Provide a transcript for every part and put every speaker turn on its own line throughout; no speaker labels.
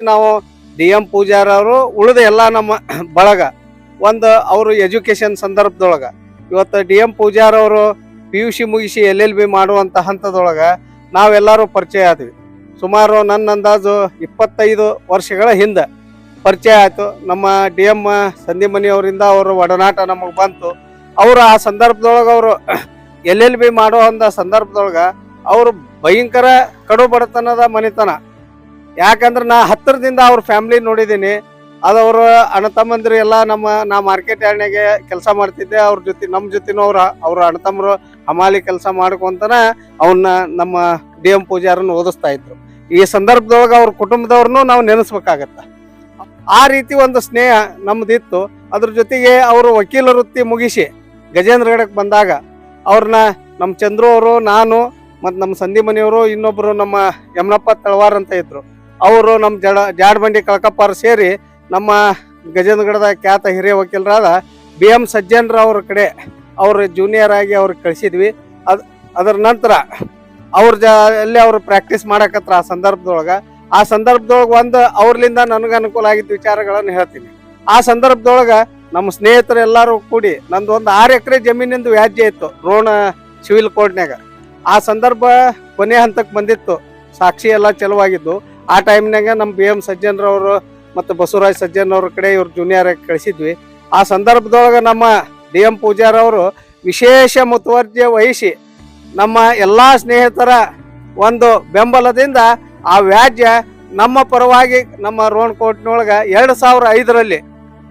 ನಾವು D M ಪೂಜಾರವರು ಉಳಿದ ಎಲ್ಲ ನಮ್ಮ ಬಳಗ, ಒಂದು ಅವರು ಎಜುಕೇಶನ್ ಸಂದರ್ಭದೊಳಗೆ, ಇವತ್ತು ಡಿ ಎಂ ಪೂಜಾರವರು ಪಿ ಯು ಸಿ ಮುಗಿಸಿ ಎಲ್ ಎಲ್ ಬಿ ಮಾಡುವಂತ ಹಂತದೊಳಗೆ ನಾವೆಲ್ಲರೂ ಪರಿಚಯ ಆದ್ವಿ. ಸುಮಾರು ನನ್ನ ಅಂದಾಜು ಇಪ್ಪತ್ತೈದು ವರ್ಷಗಳ ಹಿಂದೆ ಪರಿಚಯ ಆಯಿತು. ನಮ್ಮ ಡಿ ಎಂ ಸಂದಿಮನಿಯವರಿಂದ ಅವರಿಂದ ಅವರ ಒಡನಾಟ ನಮಗೆ ಬಂತು. ಅವರು ಆ ಸಂದರ್ಭದೊಳಗೆ ಅವರು ಎಲ್ ಎಲ್ ಬಿ ಮಾಡುವಂಥ ಸಂದರ್ಭದೊಳಗೆ ಅವರು ಭಯಂಕರ ಕಡು ಬಡತನದ ಮನೆತನ. ಯಾಕಂದ್ರೆ ನಾ ಹತ್ತಿರದಿಂದ ಅವ್ರ ಫ್ಯಾಮಿಲಿ ನೋಡಿದ್ದೀನಿ. ಅದು ಅವ್ರ ಅಣ್ಣ ತಮ್ಮಂದಿರು ಎಲ್ಲ ನಮ್ಮ, ನಾ ಮಾರ್ಕೆಟ್ ಯಾರ್ಡ್ನಾಗೆ ಕೆಲಸ ಮಾಡ್ತಿದ್ದೆ, ಅವ್ರ ಜೊತೆ ನಮ್ಮ ಜೊತೆನೂ ಅವ್ರ ಅವ್ರ ಅಣ್ಣ ತಮ್ಮರು ಹಮಾಲಿ ಕೆಲಸ ಮಾಡ್ಕೊಂತನ ಅವನ್ನ ನಮ್ಮ ಡಿ ಎಂ ಪೂಜಾರನ್ನ ಓದಿಸ್ತಾ ಇದ್ರು. ಈ ಸಂದರ್ಭದೊಳಗೆ ಅವ್ರ ಕುಟುಂಬದವ್ರನ್ನೂ ನಾವು ನೆನೆಸ್ಬೇಕಾಗತ್ತ. ಆ ರೀತಿ ಒಂದು ಸ್ನೇಹ ನಮ್ದಿತ್ತು. ಅದ್ರ ಜೊತೆಗೆ ಅವರು ವಕೀಲ ವೃತ್ತಿ ಮುಗಿಸಿ ಗಜೇಂದ್ರಗಡಕ್ಕೆ ಬಂದಾಗ ಅವ್ರನ್ನ ನಮ್ಮ ಚಂದ್ರು ಅವರು, ನಾನು ಮತ್ತು ನಮ್ಮ ಸಂಧಿ ಮನೆಯವರು ಇನ್ನೊಬ್ಬರು ನಮ್ಮ ಯಮನಪ್ಪ ತಳವಾರ್ ಅಂತ ಇದ್ರು. ಅವರು ನಮ್ಮ ಜಡ ಜಾಡ್ಬಂಡಿ ಕಳಕಪ್ಪಾರು ಸೇರಿ ನಮ್ಮ ಗಜೇಂದ್ರಗಡದ ಖ್ಯಾತ ಹಿರಿಯ ವಕೀಲರಾದ ಬಿ ಎಂ ಸಜ್ಜನ್ರ ಅವ್ರ ಕಡೆ ಅವರು ಜೂನಿಯರ್ ಆಗಿ ಅವ್ರಿಗೆ ಕಳಿಸಿದ್ವಿ. ಅದ್ ಅದರ ನಂತರ ಅವ್ರ ಜ ಅಲ್ಲಿ ಅವರು ಪ್ರಾಕ್ಟೀಸ್ ಮಾಡಕತ್ರ ಆ ಸಂದರ್ಭದೊಳಗೆ. ಆ ಸಂದರ್ಭದೊಳಗೆ ಒಂದು ಅವ್ರಲಿಂದ ನನಗೆ ಅನುಕೂಲ ಆಗಿದ್ದ ವಿಚಾರಗಳನ್ನು ಹೇಳ್ತೀನಿ. ಆ ಸಂದರ್ಭದೊಳಗೆ ನಮ್ಮ ಸ್ನೇಹಿತರು ಎಲ್ಲರೂ ಕೂಡಿ ನಂದು ಒಂದು ಆರು ಎಕರೆ ಜಮೀನಿಂದು ವ್ಯಾಜ್ಯ ಇತ್ತು ರೋಣ ಸಿವಿಲ್ ಕೋರ್ಟ್ನ್ಯಾಗ. ಆ ಸಂದರ್ಭ ಕೊನೆ ಹಂತಕ್ಕೆ ಬಂದಿತ್ತು. ಸಾಕ್ಷಿ ಎಲ್ಲ ಚಲುವಾಗಿದ್ದು. ಆ ಟೈಮ್ನಾಗ ನಮ್ಮ ಬಿ ಎಂ ಸಜ್ಜನ್ರವರು ಮತ್ತು ಬಸವರಾಜ್ ಸಜ್ಜನ್ ಅವ್ರ ಕಡೆ ಇವ್ರು ಜೂನಿಯರ್ ಕಳಿಸಿದ್ವಿ. ಆ ಸಂದರ್ಭದೊಳಗೆ ನಮ್ಮ ಡಿ ಎಂ ಪೂಜಾರವರು ವಿಶೇಷ ಮುತುವರ್ಜಿ ವಹಿಸಿ ನಮ್ಮ ಎಲ್ಲ ಸ್ನೇಹಿತರ ಒಂದು ಬೆಂಬಲದಿಂದ ಆ ವ್ಯಾಜ್ಯ ನಮ್ಮ ಪರವಾಗಿ ನಮ್ಮ ರೋಣ ಕೋಟ್ನೊಳಗೆ ಎರಡು ಸಾವಿರ ಐದರಲ್ಲಿ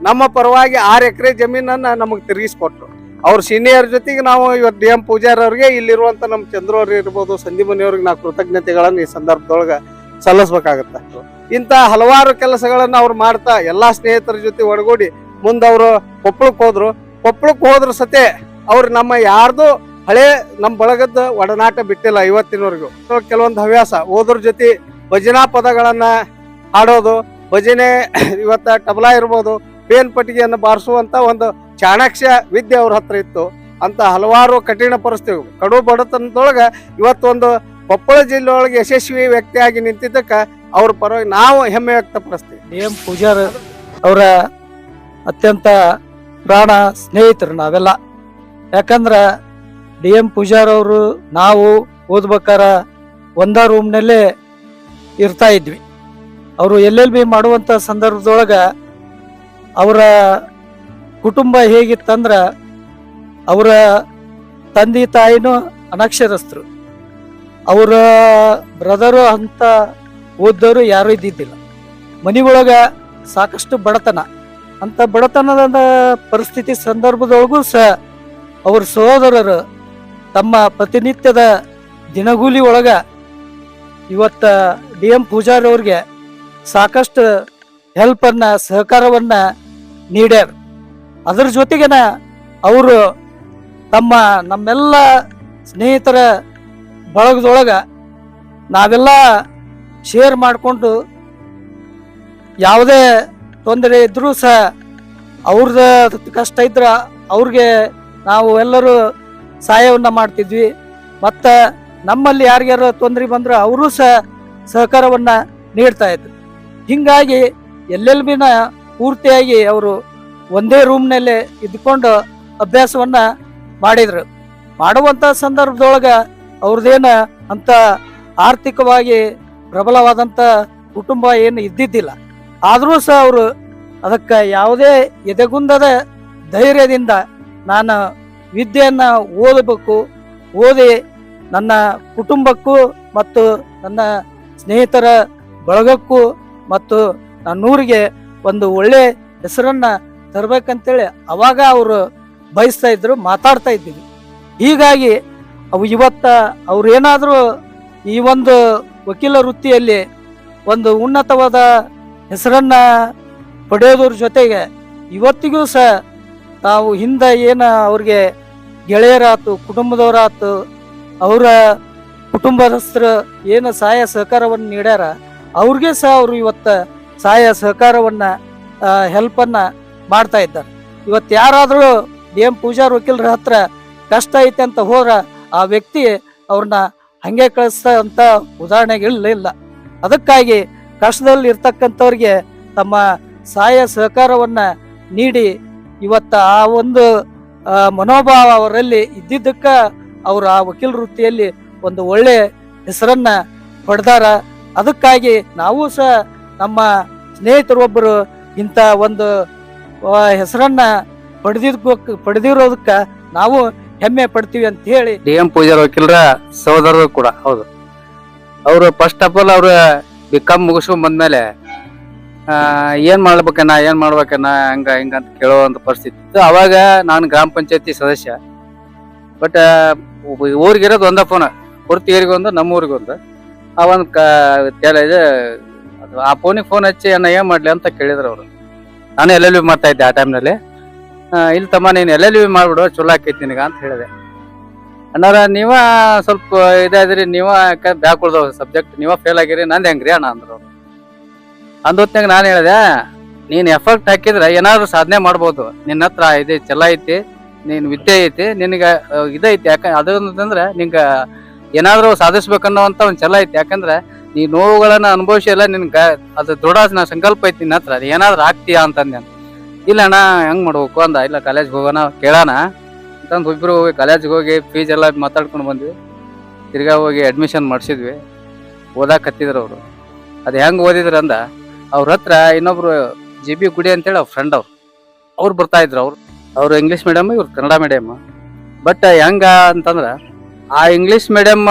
ನಮ್ಮ ಪರವಾಗಿ ಆರು ಎಕರೆ ಜಮೀನನ್ನು ನಮಗೆ ತಿರುಗಿಸ್ಕೊಟ್ರು. ಅವ್ರ ಸೀನಿಯರ್ ಜೊತೆಗೆ ನಾವು ಇವತ್ತು ಡಿ ಎಂ ಪೂಜಾರವ್ರಿಗೆ ಇಲ್ಲಿರುವಂಥ ನಮ್ಮ ಚಂದ್ರವ್ರು ಇರ್ಬೋದು ಸಂದೀಪನಿ ಅವ್ರಿಗೆ ನಾವು ಕೃತಜ್ಞತೆಗಳನ್ನು ಈ ಸಂದರ್ಭದೊಳಗೆ ಸಲ್ಲಿಸ್ಬೇಕಾಗತ್ತ. ಇಂಥ ಹಲವಾರು ಕೆಲಸಗಳನ್ನ ಅವ್ರು ಮಾಡ್ತಾ ಎಲ್ಲಾ ಸ್ನೇಹಿತರ ಜೊತೆ ಒಡಗೂಡಿ ಮುಂದೆ ಅವರು ಕೊಪ್ಪಳಕ್ಕೆ ಹೋದ್ರು. ಕೊಪ್ಪಳಕ್ಕೆ ಹೋದ್ರ ಸತೆ ಅವ್ರು ನಮ್ಮ ಯಾರ್ದು ಹಳೆ ನಮ್ಮ ಬಳಗದ ಒಡನಾಟ ಬಿಟ್ಟಿಲ್ಲ ಇವತ್ತಿನವರೆಗೂ. ಕೆಲವೊಂದು ಹವ್ಯಾಸ. ಓದ್ರ ಜೊತೆ ಭಜನಾ ಪದಗಳನ್ನ ಹಾಡೋದು, ಭಜನೆ ಇವತ್ತ ಟಬಲಾ ಇರ್ಬೋದು, ಪೇನ್ ಪಟ್ಟಿಗೆಯನ್ನು ಬಾರಿಸುವಂತ ಒಂದು ಚಾಣಾಕ್ಷ ವಿದ್ಯೆ ಅವ್ರ ಹತ್ರ ಇತ್ತು. ಅಂತ ಹಲವಾರು ಕಠಿಣ ಪರಿಸ್ಥಿತಿ ಕಡು ಬಡತನದೊಳಗೆ ಇವತ್ತೊಂದು ಕೊಪ್ಪಳ ಜಿಲ್ಲೆಯೊಳಗೆ ಯಶಸ್ವಿ ವ್ಯಕ್ತಿಯಾಗಿ ನಿಂತಿದ್ದಕ್ಕೆ ಅವ್ರ ಪರವಾಗಿ ನಾವು ಹೆಮ್ಮೆ ವ್ಯಕ್ತಪಡಿಸ್ತೀವಿ.
ಡಿ ಎಂ ಪೂಜಾರ್ ಅವರ ಅತ್ಯಂತ ಪ್ರಾಣ ಸ್ನೇಹಿತರು ನಾವೆಲ್ಲ. ಯಾಕಂದ್ರೆ ಡಿ ಎಂ ಪೂಜಾರ್ ಅವರು ನಾವು ಓದ್ಬೇಕಾರ ಒಂದ ರೂಮ್ನಲ್ಲೇ ಇರ್ತಾ ಇದ್ವಿ. ಅವರು ಎಲ್ ಎಲ್ ಬಿ ಮಾಡುವಂತ ಸಂದರ್ಭದೊಳಗೆ ಅವರ ಕುಟುಂಬ ಹೇಗಿತ್ತಂದ್ರೆ ಅವರ ತಂದೆ ತಾಯಿನೂ ಅನಕ್ಷರಸ್ಥರು. ಅವರ ಬ್ರದರು ಅಂತ ಓದ್ದವರು ಯಾರು ಇದ್ದಿದ್ದಿಲ್ಲ. ಮನೆಯೊಳಗ ಸಾಕಷ್ಟು ಬಡತನ. ಅಂತ ಬಡತನದ ಪರಿಸ್ಥಿತಿ ಸಂದರ್ಭದೊಳಗೂ ಸಹ ಅವ್ರ ಸಹೋದರರು ತಮ್ಮ ಪ್ರತಿನಿತ್ಯದ ದಿನಗೂಲಿ ಒಳಗ ಇವತ್ತ ಡಿ ಎಂ ಪೂಜಾರಿ ಅವ್ರಿಗೆ ಸಾಕಷ್ಟು ಹೆಲ್ಪನ್ನ, ಸಹಕಾರವನ್ನ ನೀಡ್ಯಾರ. ಅದ್ರ ಜೊತೆಗೆನ ಅವರು ತಮ್ಮ ನಮ್ಮೆಲ್ಲ ಸ್ನೇಹಿತರ ಬಳಗದೊಳಗ ನಾವೆಲ್ಲ ಶೇರ್ ಮಾಡಿಕೊಂಡು ಯಾವುದೇ ತೊಂದರೆ ಇದ್ದರೂ ಸಹ ಅವ್ರದ್ದು ಕಷ್ಟ ಇದ್ರೆ ಅವ್ರಿಗೆ ನಾವು ಎಲ್ಲರೂ ಸಹಾಯವನ್ನು ಮಾಡ್ತಿದ್ವಿ. ಮತ್ತು ನಮ್ಮಲ್ಲಿ ಯಾರಿಗಾರ ತೊಂದರೆ ಬಂದ್ರೆ ಅವರು ಸಹ ಸಹಕಾರವನ್ನು ನೀಡ್ತಾ ಇದ್ರು. ಹೀಗಾಗಿ ಎಲ್ಲೆಲ್ಲಿ ಬಿನ ಪೂರ್ತಿಯಾಗಿ ಅವರು ಒಂದೇ ರೂಮ್ನಲ್ಲೇ ಇದ್ಕೊಂಡು ಅಭ್ಯಾಸವನ್ನು ಮಾಡಿದರು. ಮಾಡುವಂಥ ಸಂದರ್ಭದೊಳಗ ಅವ್ರದ್ದೇನ ಅಂತ ಆರ್ಥಿಕವಾಗಿ ಪ್ರಬಲವಾದಂತ ಕುಟುಂಬ ಏನು ಇದ್ದಿದ್ದಿಲ್ಲ. ಆದರೂ ಸಹ ಅವರು ಅದಕ್ಕೆ ಯಾವುದೇ ಎದೆಗುಂದದ ಧೈರ್ಯದಿಂದ ನಾನು ವಿದ್ಯೆಯನ್ನು ಓದಬೇಕು, ಓದಿ ನನ್ನ ಕುಟುಂಬಕ್ಕೂ ಮತ್ತು ನನ್ನ ಸ್ನೇಹಿತರ ಬಳಗಕ್ಕೂ ಮತ್ತು ನನ್ನೂರಿಗೆ ಒಂದು ಒಳ್ಳೆ ಹೆಸರನ್ನ ತರಬೇಕಂತೇಳಿ ಅವಾಗ ಅವರು ಬಯಸ್ತಾ ಇದ್ರು, ಮಾತಾಡ್ತಾ ಇದ್ದೀವಿ. ಹೀಗಾಗಿ ಅವು ಇವತ್ತ ಅವ್ರೇನಾದರೂ ಈ ಒಂದು ವಕೀಲ ವೃತ್ತಿಯಲ್ಲಿ ಒಂದು ಉನ್ನತವಾದ ಹೆಸರನ್ನ ಪಡೆಯೋದ್ರ ಜೊತೆಗೆ ಇವತ್ತಿಗೂ ಸಹ ತಾವು ಹಿಂದೆ ಏನು ಅವ್ರಿಗೆ ಗೆಳೆಯರಾತು, ಕುಟುಂಬದವರಾತು, ಅವರ ಕುಟುಂಬದಸ್ಥರು ಏನು ಸಹಾಯ ಸಹಕಾರವನ್ನು ನೀಡ್ಯಾರ, ಅವ್ರಿಗೆ ಸಹ ಅವರು ಇವತ್ತು ಸಹಾಯ ಸಹಕಾರವನ್ನ ಹೆಲ್ಪನ್ನು ಮಾಡ್ತಾ ಇದ್ದಾರೆ. ಇವತ್ತು ಯಾರಾದರೂ ಡಿ ಎಂ ಪೂಜಾರ್ ವಕೀಲರ ಹತ್ರ ಕಷ್ಟ ಐತೆ ಅಂತ ಹೋದ್ರ ಆ ವ್ಯಕ್ತಿ ಅವ್ರನ್ನ ಹಂಗೆ ಕಳಿಸ್ತಂತ ಉದಾಹರಣೆಗಳಿಲ್ಲ ಅದಕ್ಕಾಗಿ ಕಷ್ಟದಲ್ಲಿ ಇರ್ತಕ್ಕಂಥವ್ರಿಗೆ ತಮ್ಮ ಸಹಾಯ ಸಹಕಾರವನ್ನ ನೀಡಿ ಇವತ್ತ ಆ ಒಂದು ಮನೋಭಾವ ಅವರಲ್ಲಿ ಇದ್ದಿದ್ದಕ್ಕ ಅವರು ಆ ವಕೀಲ ವೃತ್ತಿಯಲ್ಲಿ ಒಂದು ಒಳ್ಳೆ ಹೆಸರನ್ನ ಪಡೆದಾರ. ಅದಕ್ಕಾಗಿ ನಾವು ಸಹ ನಮ್ಮ ಸ್ನೇಹಿತರೊಬ್ಬರು ಇಂಥ ಒಂದು ಹೆಸರನ್ನ ಪಡೆದಿದ್ ಪಡೆದಿರೋದಕ್ಕ ನಾವು ಹೆಮ್ಮೆ ಪಡ್ತೀವಿ ಅಂತ ಹೇಳಿ
ಡಿ ಎಂ ಪೂಜಾರ್ ವಕೀಲರ ಸಹೋದರರು ಕೂಡ ಹೌದು. ಅವರು ಫಸ್ಟ್ ಆಫ್ ಆಲ್ ಅವರು ಬಿ ಕಾಮ್ ಮುಗಿಸ್ಕೊಂಡ್ ಬಂದ್ಮೇಲೆ ಆ, ಏನ್ ಮಾಡ್ಬೇಕನ್ನ ಏನ್ ಮಾಡ್ಬೇಕನ್ನ ಹಂಗ ಹಿಂಗ ಅಂತ ಕೇಳುವಂತ ಪರಿಸ್ಥಿತಿ ಇತ್ತು. ಅವಾಗ ನಾನು ಗ್ರಾಮ ಪಂಚಾಯತಿ ಸದಸ್ಯ. ಬಟ್ ಊರಿಗಿರೋದು ಒಂದ ಫೋನ್ ಪೂರ್ತಿ ಊರಿಗೊಂದು ನಮ್ಮ ಊರಿಗೊಂದು ಆ ಒಂದು ಕ ತೆಲ ಇದು ಆ ಫೋನಿಗೆ ಫೋನ್ ಹಚ್ಚಿ ಅನ್ನ ಏನ್ ಮಾಡ್ಲಿ? ಅಂತ ಕೇಳಿದ್ರು ಅವರು. ನಾನು ಎಲ್ಲೆಲ್ಲಿ ಮಾಡ್ತಾ ಇದ್ದೆ ಆ ಟೈಮ್ನಲ್ಲಿ ಇಲ್ಲಿ ತಮ್ಮ ನೀನು ಎಲ್ ಎಲ್ ಬಿ ಮಾಡ್ಬಿಡು, ಚಲೋ ಆಕೈತಿ ನಿನಗ ಅಂತ ಹೇಳಿದೆ. ಅಣ್ಣಾರ, ನೀವ ಸ್ವಲ್ಪ ಇದಾದ್ರಿ ನೀವ ಬ್ಯಾಕ್ ಉಳ್ದವ್ ಸಬ್ಜೆಕ್ಟ್ ನೀವ ಫೇಲ್ ಆಗಿರಿ, ನಂದ್ ಹೆಂಗ್ರಿ ಅಣ್ಣ ಅಂದ್ರು ಅಂದೊತ್ನಾಗ ನಾನು ಹೇಳಿದೆ, ನೀನು ಎಫರ್ಟ್ ಹಾಕಿದ್ರೆ ಏನಾದ್ರು ಸಾಧನೆ ಮಾಡ್ಬೋದು. ನಿನ್ನ ಹತ್ರ ಇದೆ ಚಲ ಐತಿ, ನೀನು ವಿದ್ಯೆ ಐತಿ, ನಿನಗ ಇದೈತಿ ಯಾಕ ಅದಂದ್ರೆ ನಿಂಗ ಏನಾದ್ರು ಸಾಧಿಸ್ಬೇಕನ್ನೋಂತ ಒಂದು ಛಲ ಐತಿ. ಯಾಕಂದ್ರೆ ನೀ ನೋವುಗಳನ್ನ ಅನುಭವಿಸಿ ಎಲ್ಲ ನಿನ್ಗ, ಅದು ದೃಢ ಸಂಕಲ್ಪ ಐತಿ ನಿನ್ನ ಹತ್ರ. ಏನಾದ್ರು ಆಗ್ತೀಯಾ ಅಂತಂದೆ. ಇಲ್ಲ ಅಣ್ಣ, ಹೆಂಗ್ ಮಾಡ್ಬೇಕು ಅಂದ. ಇಲ್ಲ ಕಾಲೇಜ್ ಹೋಗೋಣ ಕೇಳೋಣ. ಅಂತಂದು ಇಬ್ರು ಹೋಗಿ ಕಾಲೇಜ್ಗೆ ಹೋಗಿ ಫೀಸ್ ಎಲ್ಲ ಮಾತಾಡ್ಕೊಂಡು ಬಂದ್ವಿ. ತಿರ್ಗಾ ಹೋಗಿ ಅಡ್ಮಿಷನ್ ಮಾಡಿಸಿದ್ವಿ. ಓದಕ್ಕೆ ಹತ್ತಿದ್ರು ಅವರು. ಅದು ಹೆಂಗ್ ಓದಿದ್ರು ಅಂದ, ಅವ್ರ ಹತ್ರ ಇನ್ನೊಬ್ರು ಜಿ ಬಿ ಗುಡಿ ಅಂತೇಳಿ ಅವ್ರ ಫ್ರೆಂಡ್ ಅವ್ರು. ಅವ್ರು ಬರ್ತಾ ಇದ್ರು ಅವ್ರು. ಅವ್ರು ಇಂಗ್ಲೀಷ್ ಮೀಡಿಯಮ್ ಇವ್ರು ಕನ್ನಡ ಮೀಡಿಯಮ್ ಬಟ್ ಹೆಂಗ ಅಂತಂದ್ರೆ, ಆ ಇಂಗ್ಲೀಷ್ ಮೀಡಿಯಮ್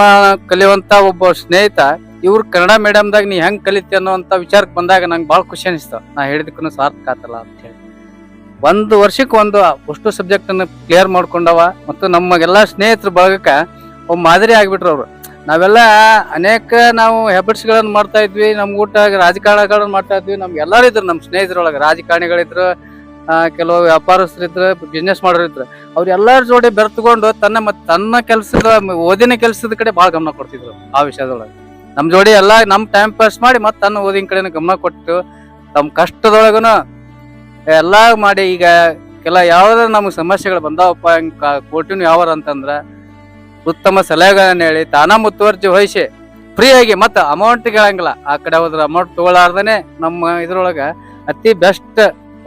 ಕಲಿಯುವಂತ ಒಬ್ಬ ಸ್ನೇಹಿತ, ಇವ್ರು ಕನ್ನಡ ಮೀಡಿಯಮ್ದಾಗ ನೀ ಹೆಂಗ್ ಕಲಿತಿ ಅನ್ನೋಂತ ವಿಚಾರಕ್ಕೆ ಬಂದಾಗ ನಂಗೆ ಭಾಳ ಖುಷಿ ಅನಿಸ್ತು. ನಾ ಹೇಳಿದಕ್ಕೂ ಸಾರ್ಥಕ ಆತಲ್ಲ ಅಂತ ಹೇಳಿ. ಒಂದು ವರ್ಷಕ್ಕೆ ಒಂದು ಅಷ್ಟು ಸಬ್ಜೆಕ್ಟ್ ಅನ್ನು ಕ್ಲಿಯರ್ ಮಾಡ್ಕೊಂಡವ ಮತ್ತು ನಮಗೆಲ್ಲ ಸ್ನೇಹಿತರ ಬಳಗಕ್ಕ ಒಬ್ಬ ಮಾದರಿ ಆಗ್ಬಿಟ್ರು ಅವರು. ನಾವೆಲ್ಲ ಅನೇಕ ನಾವು ಹೆಬಿಟ್ಸ್ಗಳನ್ನು ಗಳನ್ನ ಮಾಡ್ತಾ ಇದ್ವಿ, ನಮ್ ಊಟ ರಾಜಕಾರಣಗಳನ್ನ ಮಾಡ್ತಾ ಇದ್ವಿ, ನಮ್ಗೆ ಎಲ್ಲರೂ ಇದ್ರು ನಮ್ಮ ಸ್ನೇಹಿತರೊಳಗೆ. ರಾಜಕಾರಣಿಗಳಿದ್ರು ಕೆಲವು ವ್ಯಾಪಾರಸ್ಥರಿದ್ರು ಬಿಸ್ನೆಸ್ ಮಾಡೋರು ಇದ್ರು. ಅವ್ರ ಎಲ್ಲರ ಜೋಡಿ ಬೆರೆತುಕೊಂಡು ತನ್ನ ಮತ್ತು ತನ್ನ ಕೆಲಸದ, ಓದಿನ ಕೆಲಸದ ಕಡೆ ಭಾಳ ಗಮನ ಕೊಡ್ತಿದ್ರು ಆ ವಿಷಯದೊಳಗೆ. ನಮ್ಮ ಜೋಡಿ ಎಲ್ಲ ನಮ್ಮ ಟೈಮ್ ಪಾಸ್ ಮಾಡಿ ಮತ್ತೆ ತನ್ನ ಓದಿನ ಕಡೆನ ಗಮನ ಕೊಟ್ಟು ತಮ್ಮ ಕಷ್ಟದೊಳಗನು ಎಲ್ಲಾ ಮಾಡಿ ಈಗ ಕೆಲ ಯಾವ್ದಾರ ನಮ್ಗೆ ಸಮಸ್ಯೆಗಳು ಬಂದಾವಪ್ಪ ಕೋಟಿನ ಕೋರ್ಟಿನ ಯಾವಾರ ಅಂತಂದ್ರ ಉತ್ತಮ ಸಲಹೆಗಳನ್ನ ಹೇಳಿ, ತಾನ ಮುತುವರ್ಜಿ ವಹಿಸಿ ಫ್ರೀ ಆಗಿ ಮತ್ತೆ ಅಮೌಂಟ್ ಕೇಳಂಗಿಲ್ಲ. ಆ ಕಡೆ ಹೋದ್ರೆ ಅಮೌಂಟ್ ತಗೊಳ್ಳಾರ್ದೇನೆ ನಮ್ಮ ಇದ್ರೊಳಗ ಅತಿ ಬೆಸ್ಟ್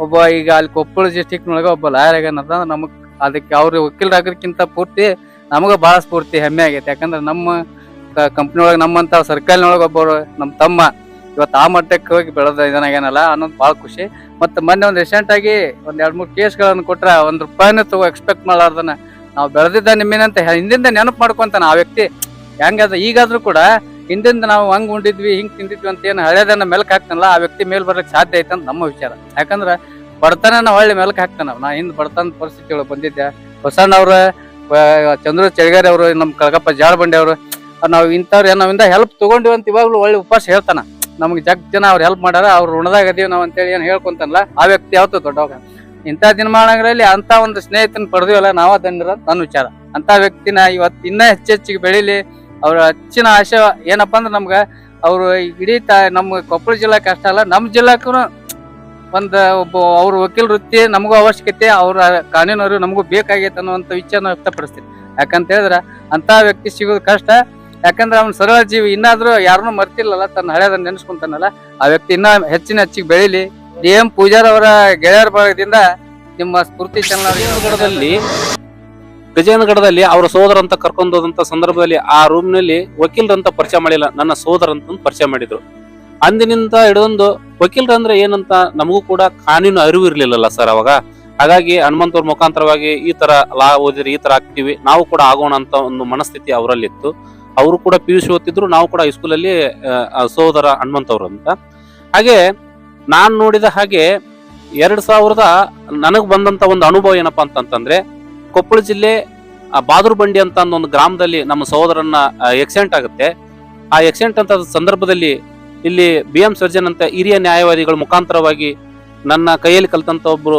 ಒಬ್ಬ ಈಗ ಅಲ್ಲಿ ಕೊಪ್ಪಳ ಡಿಸ್ಟಿಕ್ ನೊಳಗ ಒಬ್ಬ ಲಾಯರ್ ಆಗ್ಯಾನಂತ ನಮಗ್ ಅದಕ್ಕೆ ಅವ್ರ ವಕೀಲರಾಗೋದಕ್ಕಿಂತ ಪೂರ್ತಿ ನಮಗ ಬಹಳ ಸ್ಫೂರ್ತಿ ಹೆಮ್ಮೆ ಆಗೈತೆ. ಯಾಕಂದ್ರೆ ನಮ್ಮ ಕಂಪ್ನಿ ಒಳಗೆ ನಮ್ಮಂತ ಸರ್ಕಲ್ನೊಳಗೆ ಒಬ್ಬರು ನಮ್ಮ ತಮ್ಮ ಇವತ್ತು ಆ ಮಟ್ಟಕ್ಕೆ ಹೋಗಿ ಬೆಳೆದ ಇದನ್ನಾಗೇನಲ್ಲ ಅನ್ನೋದು ಭಾಳ ಖುಷಿ. ಮತ್ತು ಮೊನ್ನೆ ಒಂದು ರೀಸೆಂಟಾಗಿ ಒಂದು ಎರಡು ಮೂರು ಕೇಸ್ಗಳನ್ನು ಕೊಟ್ರ ಒಂದು ರೂಪಾಯಿನೂ ತಗೋ ಎಕ್ಸ್ಪೆಕ್ಟ್ ಮಾಡಲಾರ್ದನ್ನ ನಾವು ಬೆಳೆದಿದ್ದ ನಿಮ್ಮಿನಂತ ಹಿಂದಿಂದ ನೆನಪು ಮಾಡ್ಕೊತಾನೆ ಆ ವ್ಯಕ್ತಿ. ಹೆಂಗದ ಈಗಾದರೂ ಕೂಡ ಹಿಂದಿಂದ ನಾವು ಹಂಗೆ ಉಂಡಿದ್ವಿ, ಹಿಂಗೆ ತಿಂದಿದ್ವಿ ಅಂತ ಏನು ಹಳೇದನ್ನ ಮೆಲ್ಕ್ ಹಾಕ್ತಾನಲ್ಲ, ಆ ವ್ಯಕ್ತಿ ಮೇಲೆ ಬರೋಕ್ಕೆ ಸಾಧ್ಯ ಐತೆ ಅಂತ ನಮ್ಮ ವಿಚಾರ. ಯಾಕಂದ್ರೆ ಬಡತನ ಹೊಳ್ಳಿ ಮೆಲ್ಕ್ ಹಾಕ್ತಾನ ನಾ ಹಿಂದೆ ಬಡತನ ಒಳಗೆ ಬಂದಿದ್ದೆ. ಹೊಸಣ್ಣವ್ರ ಚಂದ್ರ ಚಳಿಗಾರಿ ಅವರು ನಮ್ಮ ಕಳಗಪ್ಪ ಜಾಳ ಬಂಡಿ ಅವರು, ನಾವು ಇಂಥವ್ರು ನಾವಿಂದ ಹೆಲ್ಪ್ ತೊಗೊಂಡಿವಿ ಅಂತ ಇವಾಗ್ಲೂ ಒಳ್ಳೆ ಉಪವಾಸ ಹೇಳ್ತಾನ. ನಮ್ಗೆ ಜಗ್ ಜನ ಅವ್ರು ಹೆಲ್ಪ್ ಮಾಡ್ಯಾರ, ಅವ್ರು ಋಣದಾಗ ಅದೀವಿ ನಾವು ಅಂತೇಳಿ ಏನು ಹೇಳ್ಕೊಂತಲ್ಲ ಆ ವ್ಯಕ್ತಿ ಯಾವತ್ತು ದೊಡ್ಡವಾಗ. ಇಂಥ ದಿನಮಾನಗಳಲ್ಲಿ ಅಂತ ಒಂದು ಸ್ನೇಹಿತನ ಪಡೆದಿವಲ್ಲ ನಾವ ಅಂತ ನನ್ನ ವಿಚಾರ. ಅಂತ ವ್ಯಕ್ತಿನ ಇವತ್ತು ಇನ್ನ ಹೆಚ್ಚೆಚ್ಚಿಗೆ ಬೆಳಿಲಿ, ಅವ್ರ ಹೆಚ್ಚಿನ ಆಶೆ ಏನಪ್ಪ ಅಂದ್ರೆ ನಮ್ಗ ಅವ್ರು ಇಡೀ ತ ನಮ್ಮ ಕೊಪ್ಪಳ ಜಿಲ್ಲೆ ಕಷ್ಟ ಅಲ್ಲ ನಮ್ಮ ಜಿಲ್ಲಾಕ್ಕೂ ಒಂದು ಒಬ್ಬ ಅವ್ರ ವಕೀಲ ವೃತ್ತಿ ನಮಗೂ ಅವಶ್ಯಕತೆ, ಅವ್ರ ಕಾನೂನವರು ನಮಗೂ ಬೇಕಾಗೈತೆ ಅನ್ನುವಂತ ವಿಚಾರ ವ್ಯಕ್ತಪಡಿಸ್ತೀನಿ. ಯಾಕಂತ ಹೇಳಿದ್ರೆ ಅಂತ ವ್ಯಕ್ತಿ ಸಿಗೋದು ಕಷ್ಟ ಯಾಕಂದ್ರೆ ಅವ್ನ ಸರಳ ಜೀವಿ ಇನ್ನಾದ್ರೂ ಯಾರನ್ನೂ ಮರ್ತಿಲ್ಲಲ್ಲ ತನ್ನ ಹಳೆಯದ ನೆನೆಸ್ಕೊಂತಾನಲ್ಲ, ಆ ವ್ಯಕ್ತಿ ಇನ್ನ ಹೆಚ್ಚಿನ ಹೆಚ್ಚಿಗೆ ಬೆಳಿಲಿ. ಡಿ ಎಂ ಪೂಜಾರ್ ಅವರ ಗೆಳೆಯರ ಬಳಗದಿಂದ ನಿಮ್ಮ ಸ್ಫೂರ್ತಿ
ಗಜೇಂದ್ರಗಢದಲ್ಲಿ ಗಜೇನಗಡದಲ್ಲಿ ಅವರ ಸೋದರ ಅಂತ ಕರ್ಕೊಂಡು ಹೋದಂತ ಸಂದರ್ಭದಲ್ಲಿ ಆ ರೂಮ್ನಲ್ಲಿ ವಕೀಲರಂತ ಪರಿಚಯ ಮಾಡಿಲ್ಲ. ನನ್ನ ಸೋದರ ಅಂತ ಪರಿಚಯ ಮಾಡಿದ್ರು. ಅಂದಿನಿಂದ ಹಿಡಿದೊಂದು ವಕೀಲರಂದ್ರೆ ಏನಂತ ನಮಗೂ ಕೂಡ ಕಾನೂನು ಅರಿವು ಇರ್ಲಿಲ್ಲಲ್ಲ ಸರ್ ಅವಾಗ. ಹಾಗಾಗಿ ಹನುಮಂತವ್ರ ಮುಖಾಂತರವಾಗಿ ಈ ತರ ಲಾ ಓದಿದ್ರೆ ಈ ತರ ಆಗ್ತೀವಿ, ನಾವು ಕೂಡ ಆಗೋಣ ಅಂತ ಒಂದು ಮನಸ್ಥಿತಿ ಅವರಲ್ಲಿತ್ತು. ಅವರು ಕೂಡ ಪಿ ಯು ಸಿ ಓದ್ತಿದ್ರು, ನಾವು ಕೂಡ ಹೈಸ್ಕೂಲಲ್ಲಿ ಸೋದರ ಹನುಮಂತವ್ರು ಅಂತ. ಹಾಗೆ ನಾನು ನೋಡಿದ ಹಾಗೆ ಎರಡ್ ಸಾವಿರದ ನನಗೆ ಬಂದಂತ ಒಂದು ಅನುಭವ ಏನಪ್ಪಾ ಅಂತಂತಂದ್ರೆ, ಕೊಪ್ಪಳ ಜಿಲ್ಲೆ ಬಾದೂರು ಬಂಡಿ ಅಂತ ಒಂದು ಗ್ರಾಮದಲ್ಲಿ ನಮ್ಮ ಸಹೋದರನ ಎಕ್ಸಿಡೆಂಟ್ ಆಗುತ್ತೆ. ಆ ಎಕ್ಸಿಡೆಂಟ್ ಅಂತ ಸಂದರ್ಭದಲ್ಲಿ ಇಲ್ಲಿ ಬಿ ಎಂ ಸರ್ಜನ್ ಅಂತ ಹಿರಿಯ ನ್ಯಾಯವಾದಿಗಳ ಮುಖಾಂತರವಾಗಿ ನನ್ನ ಕೈಯಲ್ಲಿ ಕಲ್ತಂತ ಒಬ್ರು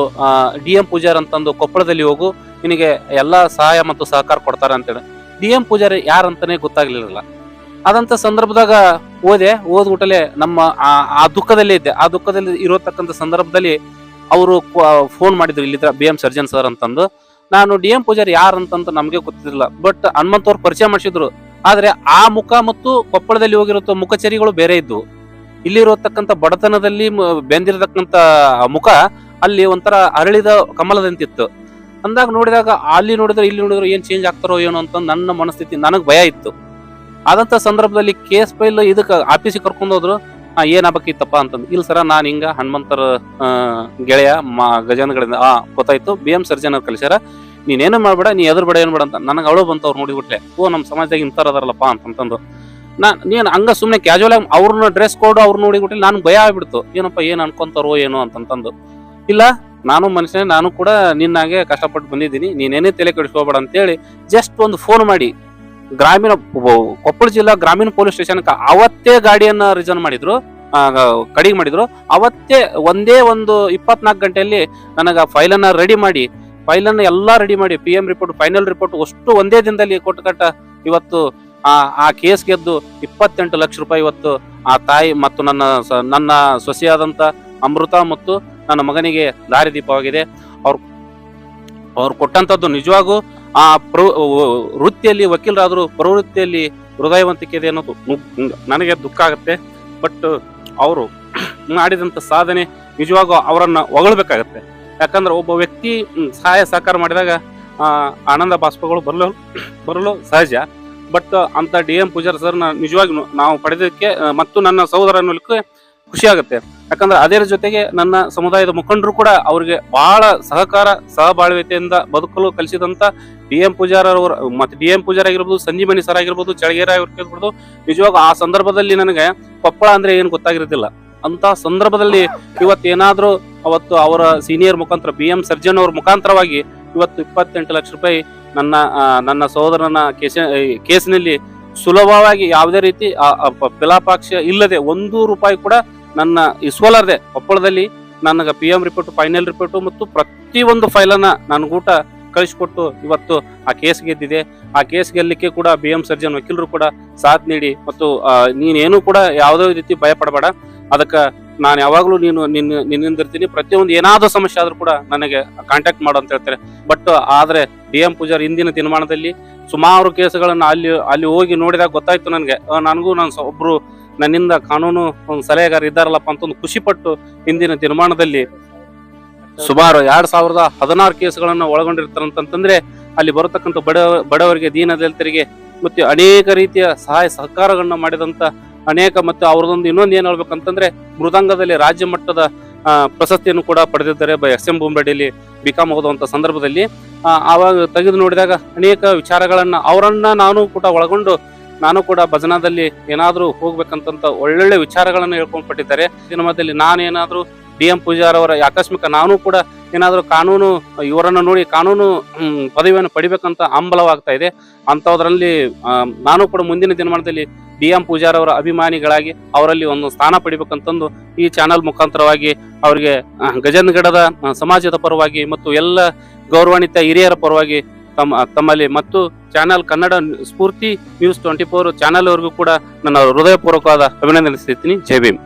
ಡಿ ಎಂ ಪೂಜಾರ್ ಅಂತಂದು ಕೊಪ್ಪಳದಲ್ಲಿ ಹೋಗು, ನಿನಗೆ ಎಲ್ಲಾ ಸಹಾಯ ಮತ್ತು ಸಹಕಾರ ಕೊಡ್ತಾರೆ ಅಂತೇಳಿ. ಡಿ ಎಂ ಪೂಜಾರಿ ಯಾರಂತಾನೆ ಗೊತ್ತಾಗ್ಲಿರಲ್ಲ. ಅದಂತ ಸಂದರ್ಭದಾಗ ಓದೆ ಓದ್ಬಿಟ್ಟಲೆ ನಮ್ಮ ಆ- ದುಃಖದಲ್ಲೇ ಇದ್ದೆ. ಆ ದುಃಖದಲ್ಲಿ ಇರೋತಕ್ಕಂಥ ಸಂದರ್ಭದಲ್ಲಿ ಅವರು ಫೋನ್ ಮಾಡಿದ್ರು ಇಲ್ಲಿದ್ರ ಬಿ ಎಂ ಸರ್ಜನ್ ಸರ್ ಅಂತಂದು. ನಾನು ಡಿ ಎಂ ಪೂಜಾರಿ ಅಂತಂತ ನಮಗೆ ಗೊತ್ತಿರಲಿಲ್ಲ ಬಟ್ ಹನುಮಂತ ಅವ್ರು ಪರಿಚಯ ಮಾಡಿಸಿದ್ರು. ಆದ್ರೆ ಆ ಮುಖ ಮತ್ತು ಕೊಪ್ಪಳದಲ್ಲಿ ಹೋಗಿರೋ ಮುಖಚರಿಗಳು ಬೇರೆ ಇದ್ವು. ಇಲ್ಲಿರತಕ್ಕಂಥ ಬಡತನದಲ್ಲಿ ಬೆಂದಿರತಕ್ಕಂಥ ಮುಖ ಅಲ್ಲಿ ಒಂಥರ ಅರಳಿದ ಕಮಲದಂತಿತ್ತು. ಅಂದಾಗ ನೋಡಿದಾಗ ಅಲ್ಲಿ ನೋಡಿದ್ರೆ ಇಲ್ಲಿ ನೋಡಿದ್ರೆ ಏನ್ ಚೇಂಜ್ ಆಗ್ತಾರೋ ಏನೋ ಅಂತ ನನ್ನ ಮನಸ್ಥಿತಿ ನನಗೆ ಭಯ ಇತ್ತು. ಆದಂತ ಸಂದರ್ಭದಲ್ಲಿ ಕೇಸ್ ಫೈಲ್ ಇದಕ್ಕೆ ಆಫೀಸಿಗೆ ಕರ್ಕೊಂಡು ಹೋದ್ರು ಆ, ಏನ್ ಆಗ್ಬೇಕಿತ್ತಪ್ಪ? ಅಂತಂದು ಇಲ್ಲ ಸರ ನಾನು ಹಿಂಗ ಹನುಮಂತರ ಗೆಳೆಯ ಮಾ ಗಜಾನಗಳಿಂದ ಆ ಗೊತ್ತಾಯ್ತು ಬಿ ಎಂ ಸರ್ಜನ್ ಅವ್ರು ಕಲಿಸ್ಯಾರ ನೀನೇನು ಮಾಡಬೇಡ ನೀ ಎದುರು ಬೇಡ ಏನ್ ಬೇಡ ಅಂತ. ನನಗೆ ಅವಳು ಬಂತು ಅವ್ರು ಓ ನಮ್ಮ ಸಮಾಜದಾಗ ಇಂಥವ್ರು ಅದಾರಲ್ಲಪ್ಪ? ಅಂತಂತಂದು. ನಾ ನೀನು ಹಂಗ ಸುಮ್ಮನೆ ಕ್ಯಾಜುವಲ್ ಆಗಿ ಅವ್ರನ್ನ ಡ್ರೆಸ್ ಕೋಡ್ ಅವ್ರು ನೋಡಿಬಿಟ್ಟು ನಾನು ಭಯ ಆಗ್ಬಿಡ್ತು. ಏನಪ್ಪ ಏನು ಅನ್ಕೊಂತಾರೋ ಏನೋ ಅಂತಂತಂದು. ಇಲ್ಲ ನಾನು ಮನುಷ್ಯನೇ, ನಾನು ಕೂಡ ನಿನ್ನಾಗೆ ಕಷ್ಟಪಟ್ಟು ಬಂದಿದ್ದೀನಿ. ನೀನೇನೇ ತಲೆ ಕೆಡಿಸ್ಕೋಬೇಡ ಅಂತೇಳಿ ಜಸ್ಟ್ ಒಂದು ಫೋನ್ ಮಾಡಿ. ಗ್ರಾಮೀಣ ಕೊಪ್ಪಳ ಜಿಲ್ಲಾ ಗ್ರಾಮೀಣ ಪೊಲೀಸ್ ಸ್ಟೇಷನ್ ಅವತ್ತೇ ಗಾಡಿಯನ್ನ ರಿಜರ್ವ್ ಮಾಡಿದ್ರು. ಕಡಿಗೆ ಮಾಡಿದ್ರು. ಅವತ್ತೇ ಒಂದೇ ಒಂದು ಇಪ್ಪತ್ನಾಲ್ಕು ಗಂಟೆಯಲ್ಲಿ ನನಗೆ ಫೈಲನ್ನ ರೆಡಿ ಮಾಡಿ. ಫೈಲನ್ನ ಎಲ್ಲಾ ರೆಡಿ ಮಾಡಿ. P M report final report ಅಷ್ಟು ಒಂದೇ ದಿನದಲ್ಲಿ ಕೊಟ್ಟು ಕಟ್ಟ ಇವತ್ತು ಆ ಕೇಸ್ ಗೆದ್ದು ಇಪ್ಪತ್ತೆಂಟು ಲಕ್ಷ ರೂಪಾಯಿ ಇವತ್ತು ಆ ತಾಯಿ ಮತ್ತು ನನ್ನ ನನ್ನ ಸೊಸೆಯಾದಂಥ ಅಮೃತ ಮತ್ತು ನನ್ನ ಮಗನಿಗೆ ದಾರಿದೀಪವಾಗಿದೆ. ಅವ್ರು ಅವ್ರು ಕೊಟ್ಟಂತದ್ದು ನಿಜವಾಗೂ ಆ ಪ್ರ ವೃತ್ತಿಯಲ್ಲಿ ವಕೀಲರಾದರೂ ಪ್ರವೃತ್ತಿಯಲ್ಲಿ ಹೃದಯವಂತಿಕೆ ಇದೆ ಅನ್ನೋದು ನನಗೆ ದುಃಖ ಆಗುತ್ತೆ. ಬಟ್ ಅವರು ಮಾಡಿದಂತ ಸಾಧನೆ ನಿಜವಾಗೂ ಅವರನ್ನು ಹೊಗಳಬೇಕಾಗತ್ತೆ. ಯಾಕಂದ್ರೆ ಒಬ್ಬ ವ್ಯಕ್ತಿ ಸಹಾಯ ಸಹಕಾರ ಮಾಡಿದಾಗ ಆನಂದ ಬಾಷ್ಪಗಳು ಬರಲು ಬರಲು ಸಹಜ. ಬಟ್ ಅಂತ ಡಿ ಎಂ ಪೂಜಾರಿ ಸರ್ನ ನಿಜವಾಗಿ ನಾವು ಪಡೆದಕ್ಕೆ ಮತ್ತು ನನ್ನ ಸಹೋದರ ಅನ್ನೋಲಿಕ್ಕೆ ಖುಷಿ ಆಗುತ್ತೆ ಯಾಕಂದ್ರೆ ಅದರ ಜೊತೆಗೆ ನನ್ನ ಸಮುದಾಯದ ಮುಖಂಡರು ಕೂಡ ಅವರಿಗೆ ಬಹಳ ಸಹಕಾರ, ಸಹಬಾಳ್ವೆತೆಯಿಂದ ಬದುಕಲು ಕಲಿಸಿದಂತ ಡಿ ಎಂ ಪೂಜಾರ ಅವರು ಮತ್ತೆ ಡಿ ಎಂ ಪೂಜಾರ ಆಗಿರ್ಬೋದು ಸಂಜೀವನಿ ಸರ್ ಆಗಿರ್ಬೋದು ಚಳಗೇರ ಆಗಿರ್ಬೋದು ನಿಜವಾಗ ಆ ಸಂದರ್ಭದಲ್ಲಿ ನನಗೆ ಕೊಪ್ಪಳ ಅಂದ್ರೆ ಏನು ಗೊತ್ತಾಗಿರೋದಿಲ್ಲ. ಅಂತ ಸಂದರ್ಭದಲ್ಲಿ ಇವತ್ತೇನಾದ್ರೂ ಅವತ್ತು ಅವರ ಸೀನಿಯರ್ ಮುಖಾಂತರ, ಬಿ ಎಂ ಸರ್ಜನ್ ಅವ್ರ ಮುಖಾಂತರವಾಗಿ ಇವತ್ತು ಇಪ್ಪತ್ತೆಂಟು ಲಕ್ಷ ರೂಪಾಯಿ ನನ್ನ ನನ್ನ ಸಹೋದರನ ಕೇಸ ಕೇಸಿನಲ್ಲಿ ಸುಲಭವಾಗಿ ಯಾವುದೇ ರೀತಿ ಪಿಲಾಪಾಕ್ಷ ಇಲ್ಲದೆ ಒಂದು ರೂಪಾಯಿ ಕೂಡ ನನ್ನ ಇಸ್ವಲಾರ್ದೆ ಕೊಪ್ಪಳದಲ್ಲಿ ನನಗೆ P M report final report ಮತ್ತು ಪ್ರತಿಯೊಂದು ಫೈಲನ್ನ ನನಗೂಟ ಕಳಿಸ್ಕೊಟ್ಟು ಇವತ್ತು ಆ ಕೇಸ್ ಗೆದ್ದಿದೆ. ಆ ಕೇಸ್ ಗೆಲ್ಲಲಿಕ್ಕೆ ಕೂಡ ಬಿ ಎಂ ಸರ್ಜನ್ ವಕೀಲರು ಕೂಡ ಸಾಥ್ ನೀಡಿ ಮತ್ತು ನೀನೇನು ಕೂಡ ಯಾವುದೇ ರೀತಿ ಭಯ ಪಡಬೇಡ ಅದಕ್ಕೆ ನಾನು ಯಾವಾಗಲೂ ನೀನು ನಿನ್ನ, ನಿನ್ನಿಂದಿರ್ತೀನಿ. ಪ್ರತಿಯೊಂದು ಏನಾದರೂ ಸಮಸ್ಯೆ ಆದರೂ ಕೂಡ ನನಗೆ ಕಾಂಟ್ಯಾಕ್ಟ್ ಮಾಡು ಅಂತ ಹೇಳ್ತಾರೆ. ಬಟ್ ಆದರೆ ಡಿ ಎಂ ಪೂಜಾರಿ ಇಂದಿನ ದಿನಮಾನದಲ್ಲಿ ಸುಮಾರು ಕೇಸುಗಳನ್ನು ಅಲ್ಲಿ ಅಲ್ಲಿ ಹೋಗಿ ನೋಡಿದಾಗ ಗೊತ್ತಾಯ್ತು ನನಗೆ. ನನಗೂ ನಾನು ಒಬ್ಬರು ನನ್ನಿಂದ ಕಾನೂನು ಒಂದು ಸಲಹೆಗಾರ ಇದ್ದಾರಲ್ಲಪ್ಪ ಅಂತ ಒಂದು ಖುಷಿ ಪಟ್ಟು ಇಂದಿನ ದಿನಮಾನದಲ್ಲಿ ಸುಮಾರು ಎರಡ್ ಸಾವಿರದ ಹದಿನಾರು ಕೇಸುಗಳನ್ನ ಒಳಗೊಂಡಿರ್ತಾರಂತಂದ್ರೆ ಅಲ್ಲಿ ಬರತಕ್ಕಂಥ ಬಡ ಬಡವರಿಗೆ ದೀನದಲಿತರಿಗೆ ಮತ್ತೆ ಅನೇಕ ರೀತಿಯ ಸಹಾಯ ಸಹಕಾರಗಳನ್ನ ಮಾಡಿದಂತ ಅನೇಕ ಮತ್ತು ಅವ್ರದೊಂದು ಇನ್ನೊಂದು ಏನು ಹೇಳ್ಬೇಕಂತಂದ್ರೆ ಮೃದಂಗದಲ್ಲಿ ರಾಜ್ಯ ಮಟ್ಟದ ಪ್ರಶಸ್ತಿಯನ್ನು ಕೂಡ ಪಡೆದಿದ್ದಾರೆ ಬೈ ಎಸ್ ಎಂ ಬೊಂಬಡಿಯಲ್ಲಿ ಬಿಕಾಮ್ ಸಂದರ್ಭದಲ್ಲಿ. ಆವಾಗ ತೆಗೆದು ನೋಡಿದಾಗ ಅನೇಕ ವಿಚಾರಗಳನ್ನು ಅವರನ್ನ ನಾನು ಕೂಡ ಒಳಗೊಂಡು ನಾನು ಕೂಡ ಭಜನಾದಲ್ಲಿ ಏನಾದರೂ ಹೋಗ್ಬೇಕಂತ ಒಳ್ಳೊಳ್ಳೆ ವಿಚಾರಗಳನ್ನು ಹೇಳ್ಕೊಂಡ್ಬಿಟ್ಟಿದ್ದಾರೆ. ಸಿನಿಮಾದಲ್ಲಿ ನಾನೇನಾದರೂ ಡಿ ಎಂ ಪೂಜಾರ್ ಆಕಸ್ಮಿಕ ನಾನು ಕೂಡ ಏನಾದರೂ ಕಾನೂನು ಇವರನ್ನು ನೋಡಿ ಕಾನೂನು ಪದವಿಯನ್ನು ಪಡಿಬೇಕಂತ ಹಂಬಲವಾಗ್ತಾ ಇದೆ. ಅಂಥದ್ರಲ್ಲಿ ನಾನು ಕೂಡ ಮುಂದಿನ ದಿನಮಾನದಲ್ಲಿ ಡಿ ಎಂ ಪೂಜಾರ್ ಅಭಿಮಾನಿಗಳಾಗಿ ಅವರಲ್ಲಿ ಒಂದು ಸ್ಥಾನ ಪಡಿಬೇಕಂತಂದು ಈ ಚಾನಲ್ ಮುಖಾಂತರವಾಗಿ ಅವರಿಗೆ ಆ, ಗಜೇಂದ್ರಗಡದ ಸಮಾಜದ ಪರವಾಗಿ ಮತ್ತು ಎಲ್ಲ ಗೌರವಾನ್ವಿತ ಹಿರಿಯರ ಪರವಾಗಿ ತಮ್ಮ ತಮ್ಮಲ್ಲಿ ಮತ್ತು channel Kannada Spoorthi news twenty four channel ಅವರಿಗೂ ಕೂಡ ನನ್ನ ಹೃದಯಪೂರ್ವಕವಾದ ಅಭಿನಂದನೆ ಸಲ್ಲಿಸ್ತೀನಿ ಜೈ ಭೀಮ್